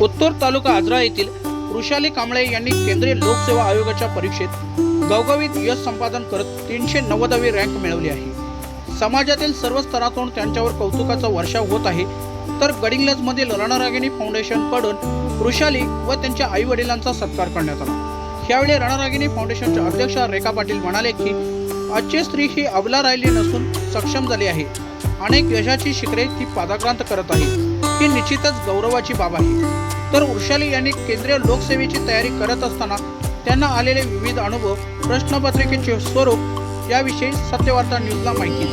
उत्तर तालुका आजरा येथील वृषाली कांबळे यांनी केंद्रीय लोकसेवा आयोगाच्या परीक्षेत गवगवीत यश संपादन करत तीनशे नव्वदावी रँक मिळवली आहे. समाजातील सर्व स्तरातून त्यांच्यावर कौतुकाचा वर्षाव होत आहे. तर गडिंगलजमधील रणरागिणी फाउंडेशनकडून वृषाली व त्यांच्या आई वडिलांचा सत्कार करण्यात आला. यावेळी रणरागिणी फाउंडेशनच्या अध्यक्षा रेखा पाटील म्हणाले की आजची स्त्री ही अबला राहिली नसून सक्षम झाली आहे. अनेक यशाची शिखरे ती पादाक्रांत करत आहे. निश्चितच गौरवाची बाब आहे. तर वृषाली यांनी केंद्रीय लोकसेवेची तयारी करत असताना त्यांना आलेले विविध अनुभव प्रश्नपत्रिकेचे स्वरूप याविषयी सत्यवार्ता न्यूजला माहिती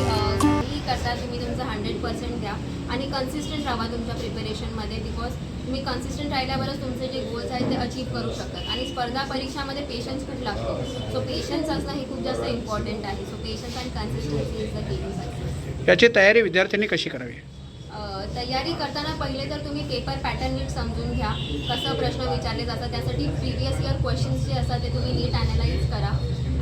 करता तुम्ही तुमचं हंड्रेड पर्सेंट द्या आणि कन्सिस्टंट राहा तुमच्या प्रिपरेशनमध्ये बिकॉज तुम्ही कन्सिस्टंट राहिल्यावरच तुमचे जे गोल्स आहेत ते अचीव करू शकतात आणि स्पर्धा परीक्षामध्ये पेशन्स खूप लागतो. सो पेशन्स असणं हे खूप जास्त इम्पॉर्टंट आहे. So patience and consistency is the key to success याची तयारी विद्यार्थ्यांनी कशी करावी? तयारी करताना पहिले तर तुम्ही पेपर पॅटर्न नीट समजून घ्या कसं प्रश्न विचारले जातात. त्यासाठी प्रिव्हियस इयर क्वेश्चन्स जे असतात ते तुम्ही नीट ॲनालाइज करा.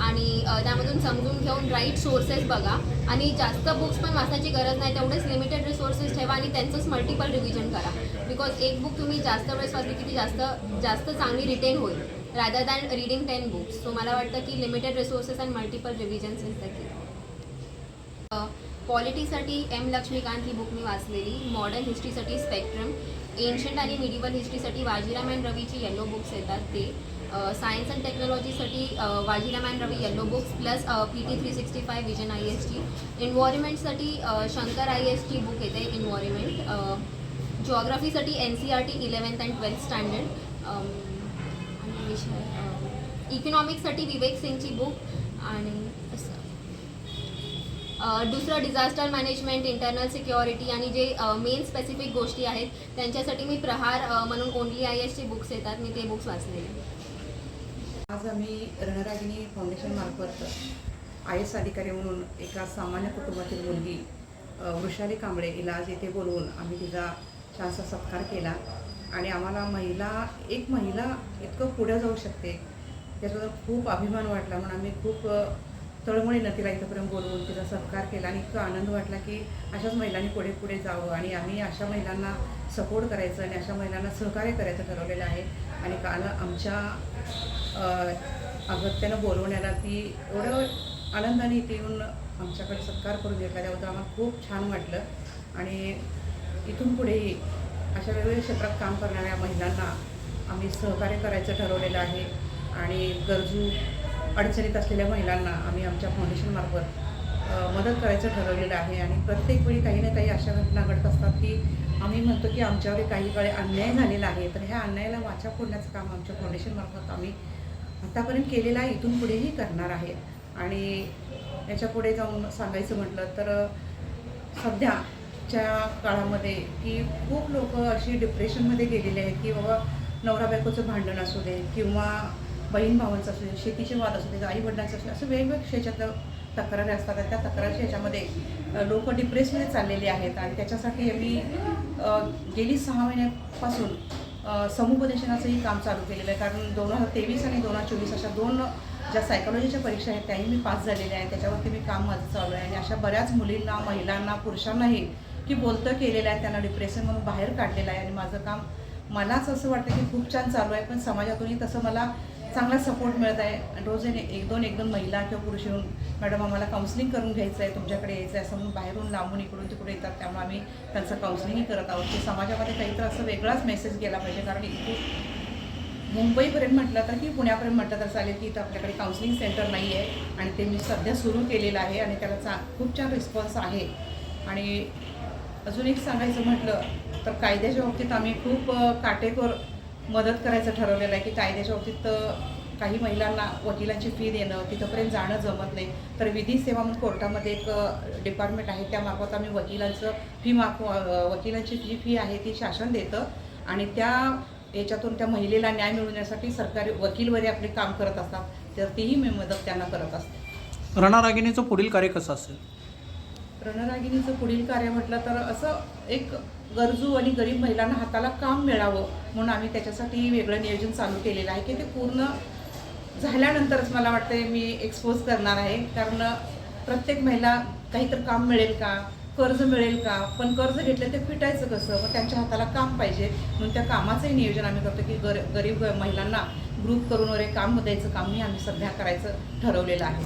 आणि त्यामधून समजून घेऊन राईट सोर्सेस बघा. आणि जास्त बुक्स पण वाचण्याची गरज नाही तेवढेच लिमिटेड रिसोर्सेस ठेवा आणि त्यांचंच मल्टिपल रिव्हिजन करा. बिकॉज एक बुक तुम्ही जास्त वेळेस वाचली की ती जास्त जास्त चांगली रिटेन होईल rather than reading ten books so मला वाटतं की limited resources and multiple revisions is the key पॉलिटीसाठी M Laxmikant ही बुक मी वाचलेली. मॉडर्न हिस्ट्रीसाठी स्पेक्ट्रम एन्शंट आणि मिडिवल हिस्ट्रीसाठी वाजीराम अँड रवीची येलो बुक्स येतात ते. Science and टेक्नॉलॉजीसाठी Vajiram and Ravi yellow books plus P T three sixty five vision I S T एन्व्हायरमेंटसाठी Shankar I S T book येते environment जॉग्राफीसाठी N C R T eleventh and twelfth standard आणि विषय इकॉनॉमिक्ससाठी विवेक सिंगची book आणि असं. दुसरं disaster management internal security आणि जे main specific गोष्टी आहेत त्यांच्यासाठी मी प्रहार म्हणून ओनली आय एसचे बुक्स येतात. मी ते बुक्स वाचलेले. आज आम्ही रणरागिनी फाउंडेशन मार्फत आय एस अधिकारी म्हणून एका सामान्य कुटुंबातील मुलगी वृषाली कांबळे हिला आज इथे बोलवून आम्ही तिचा छानसा सत्कार केला. आणि आम्हाला महिला एक महिला इतकं पुढे जाऊ शकते याचा खूप अभिमान वाटला. म्हणून आम्ही खूप तळमळीनं तिला इथंपर्यंत बोलवून तिचा सत्कार केला आणि इतका आनंद वाटला की अशाच महिलांनी पुढे पुढे जावं आणि आम्ही अशा महिलांना सपोर्ट करायचं आणि अशा महिलांना सहकार्य करायचं ठरवलेलं आहे. आणि काल आमच्या अगत्यानं बोलवण्याला ती एवढं आनंदाने इथे येऊन आमच्याकडे सत्कार करून घेतला त्याबद्दल आम्हाला खूप छान वाटलं. आणि इथून पुढेही अशा वेगवेगळ्या क्षेत्रात काम करणाऱ्या महिलांना आम्ही सहकार्य करायचं ठरवलेलं आहे. आणि गरजू अडचणीत असलेल्या महिलांना आम्ही आमच्या फाउंडेशनमार्फत मदत करायचं ठरवलेलं आहे. आणि प्रत्येक वेळी काही ना काही अशा घटना घडत असतात की आम्ही म्हणतो की आमच्यावर काही काळी अन्याय झालेला आहे. तर ह्या अन्यायाला वाचा फोडण्याचं काम आमच्या फाउंडेशनमार्फत आम्ही आतापर्यंत केलेलं आहे. इथून पुढेही करणार आहे. आणि याच्यापुढे जाऊन सांगायचं म्हटलं तर सध्याच्या काळामध्ये की खूप लोक अशी डिप्रेशनमध्ये गेलेले आहेत की बाबा नवरा बायकोचं भांडण असू दे किंवा बहीण भावांचं असू दे शेतीचे वाद असू दे आई वडिलांचं असू दे असं वेगवेगळ्या क्षेत्रातलं तक्रारी असतात आणि त्या तक्रारच्या ह्याच्यामध्ये लोक डिप्रेसमध्ये चाललेले आहेत आणि त्याच्यासाठी आम्ही गेली सहा महिन्यापासून समुपदेशनाचंही काम चालू केलेलं आहे. कारण दोन हजार तेवीस आणि दोन हजार चोवीस अशा दोन ज्या सायकोलॉजीच्या परीक्षा आहेत त्याही मी पास झालेल्या आहे त्याच्यावरती मी काम माझं चालू आहे. आणि अशा बऱ्याच मुलींना महिलांना पुरुषांनाही की बोलतं केलेलं आहे त्यांना डिप्रेशनमधून बाहेर काढलेलं आहे. आणि माझं काम मलाच असं वाटतं की खूप छान चालू आहे पण समाजातूनही तसं मला चांगला सपोर्ट मिळत आहे. रोज एक एक दोन एक दोन महिला किंवा पुरुष येऊन मॅडम आम्हाला काउन्सिलिंग करून घ्यायचं आहे तुमच्याकडे यायचं आहे असं म्हणून बाहेरून लांबून इकडून तिकडे येतात. त्यामुळे आम्ही त्यांचं काउन्सिलिंगही करत आहोत. की समाजामध्ये काहीतरी असं वेगळाच मेसेज गेला पाहिजे. कारण इथून मुंबईपर्यंत म्हटलं तर की पुण्यापर्यंत म्हटलं तर चालेल की इथं आपल्याकडे काउन्सिलिंग सेंटर नाही आहे आणि ते मी सध्या सुरू केलेलं आहे आणि त्याला चा खूप छान रिस्पॉन्स आहे. आणि अजून एक सांगायचं म्हटलं तर कायद्याच्या बाबतीत आम्ही खूप काटेकोर मदत करायचं ठरवलेलं आहे की कायद्याच्या बाबतीत काही महिलांना वकिलांची फी देणं तिथंपर्यंत जाणं जमत नाही. तर विधी सेवा म्हणून कोर्टामध्ये एक डिपार्टमेंट आहे त्यामार्फत आम्ही वकिलांचं फी माफ वकिलांची जी फी आहे ती शासन देतं. आणि त्या याच्यातून त्या महिलेला न्याय मिळवण्यासाठी सरकारी वकीलवरी आपले काम करत असतात. तर तीही मी मदत त्यांना करत असते. रणरागिणीचं पुढील कार्य कसं असेल? रणरागिणीचं पुढील कार्य म्हटलं तर असं एक गरजू आणि गरीब महिलांना हाताला काम मिळावं म्हणून आम्ही त्याच्यासाठी वेगळं नियोजन चालू केलेलं आहे की ते पूर्ण झाल्यानंतरच मला वाटते मी एक्सपोज करणार आहे. कारण प्रत्येक महिला काहीतरी काम मिळेल का? कर्ज मिळेल का? पण कर्ज घेतलं ते फिटायचं कसं? मग त्यांच्या हाताला काम पाहिजे. म्हणून त्या कामाचंही नियोजन आम्ही करतो की गर गरीब महिलांना ग्रुप करून वगैरे काम द्यायचं. कामही आम्ही सध्या करायचं ठरवलेलं आहे.